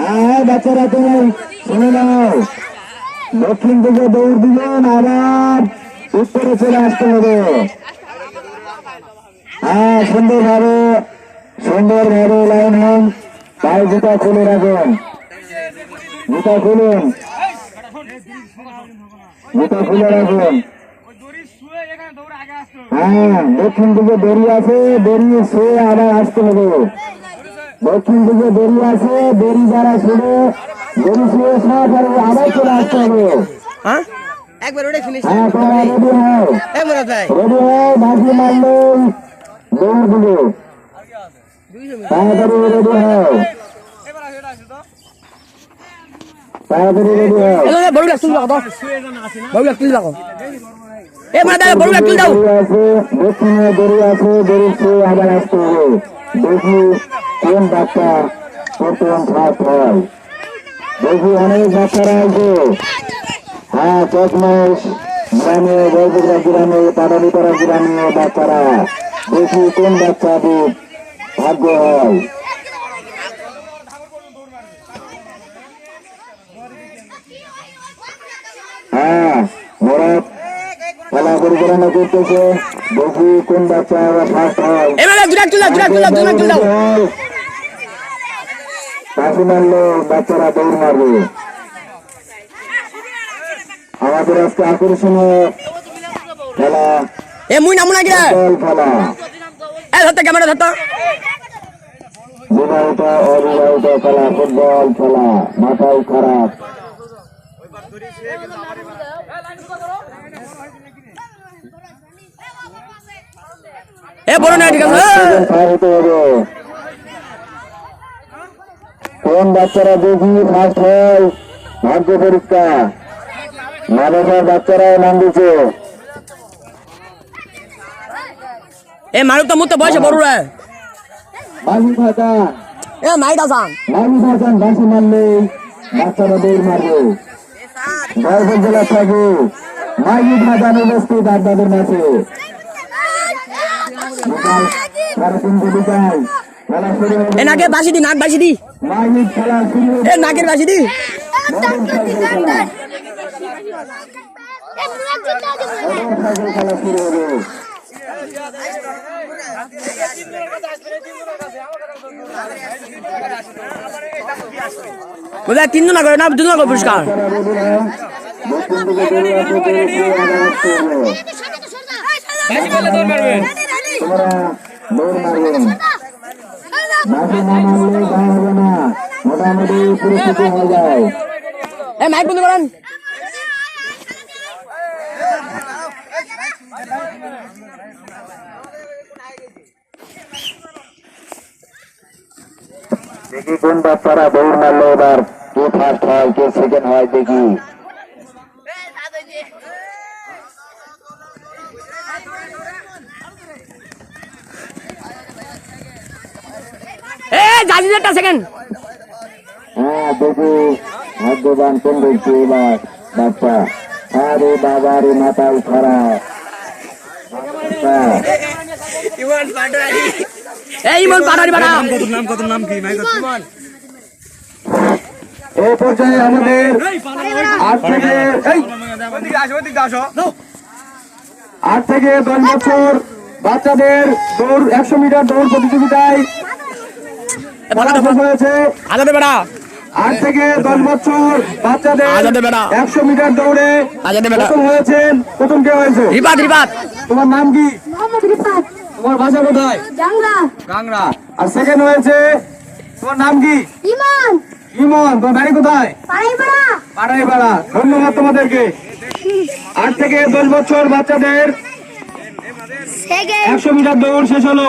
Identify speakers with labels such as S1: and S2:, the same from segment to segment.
S1: হ্যাঁ তুমি, শুনে নাও। দক্ষিণ দিকে দৌড় দিবেন আবার উত্তরে চলে আসতে হবে। হ্যাঁ লাইন হন জুতা খুলে রাখুন। জুতা খুলুন। জুতা খুলে রাখুন। হ্যাঁ দক্ষিণ দিকে দড়ি আছে দড়ি শুয়ে আবার আসতে হবে। দক্ষিণ দিকে দড়ি আছে বেরি যারা শুনে দড়ি শুয়ে পরে আবার চলে আসতে হবে।
S2: হ্যাঁ? একবার ফিনিশ
S1: হ্যাঁ তোমরা রেডি হও।
S2: এই মুরাদ
S1: রেডি হও বাকি মারলেই দৌড় দিবে। তাড়াতাড়ি রেডি হও। তাড়াতাড়ি রেডি হও।
S2: বড় গাছ তুল দাও বড় গাছ তুল দাও এ মুরাদ বড় গাছ তুল দাও।
S1: দক্ষিণে আছে শুয়ে আবার আসতে হবে। দেখি কোন বাচ্চা প্রথম ফার্স্ট হয়? দেখি অনেক বাচ্চারা আছে। হ্যাঁ চকমেশ গ্রামে বৈপুরা গ্রামে পাটালিপাড়া গ্রামে বাচ্চারা। দেখি কোন বাচ্চাদের ভাগ্য হয়। হ্যাঁ মোরা খেলা পরিচালনা করতেছে। দেখি কোন বাচ্চা ফার্স্ট হয়। কাশি মারলে বাচ্চারা দৌড় মারবে। আমাদের আজকে আকর্ষণীয় খেলা।
S2: এ মুই নামু না কিরা
S1: ফুটবল খেলা।
S2: এ ধরতে ক্যামেরা ধরতো।
S1: বিবাহিত অবিবাহিত খেলা ফুটবল খেলা মাথায় খারাপ।
S2: এ বড় না ঠিক আছে
S1: ফায়ার হতে হবে কোন বাচ্চারা দেখি? ফার্স্ট হয় ভাগ্য পরীক্ষা। মাদ্রাসার বাচ্চারাও নাম দিচ্ছে
S2: এ মারুক তো মুতে বয়সে বড় রে। এ মাইটা সান
S1: বাজি মারলে বাচ্চারা দৌড় মারবে। জেলা থাকবে উপস্থিত আপনাদের মাঝে। সাড়ে তিনটে বিকাল
S2: এ নাকে বাসি দি নাক বাসি দি এ নাকের বাসি দি
S1: হবে
S2: বুঝা তিনজন করে না দুজন করে পুরস্কার
S1: দৌড় মারবেন মাঝে না মারলে গায়ে না মোটামুটি পরিস্থিতি হয়ে
S2: মাইক বন্ধ করেন
S1: দেখি কোন বাচ্চারা দৌড় মারলো এবার কে ফার্স্ট হয়, কে সেকেন্ড হয়, দেখি।
S2: এ সেকেন্ড
S1: হ্যাঁ দেখি ভাগ্যবান কোন এবার বাচ্চা। আরে বাবা রে মাথায় খারাপ বাচ্চা,
S2: এই মন পাটারি পাটা
S1: এই পর্যায়ে আমাদের আট থেকে এই। আট থেকে দশ বছর বাচ্চাদের দৌড় একশো মিটার দৌড় প্রতিযোগিতায়
S2: আজাদে বেড়া।
S1: আট থেকে দশ বছর বাচ্চাদের
S2: আজাদে বেড়া।
S1: একশো মিটার দৌড়ে
S2: আজাদে বেড়া।
S1: প্রথম হয়েছেন প্রথম কে হয়েছে?
S2: রিপাত রিপাত।
S1: তোমার নাম কি? তোমার বাসা কোথায়? আর সেকেন্ড হয়েছে তোমার নাম কি?
S3: ইমান।
S1: ইমন তোমার বাড়ি কোথায়?
S3: পাড়াইপাড়া
S1: পাড়াইপাড়া ধন্যবাদ তোমাদেরকে। আট থেকে দশ বছর বাচ্চাদের একশো মিটার দৌড় শেষ হলো।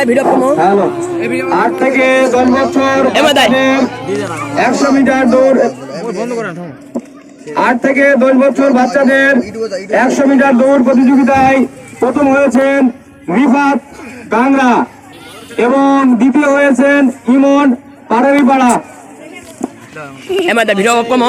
S2: ভিডিও
S1: আট থেকে দশ বছর একশো মিটার দৌড়।
S4: আট থেকে দশ বছর বাচ্চাদের একশো মিটার দৌড় প্রতিযোগিতায় প্রথম হয়েছেন রিফাত কাংরা এবং দ্বিতীয় হয়েছেন ইমন পাড়ারিপাড়া
S2: এ মাদা ভিডিও কম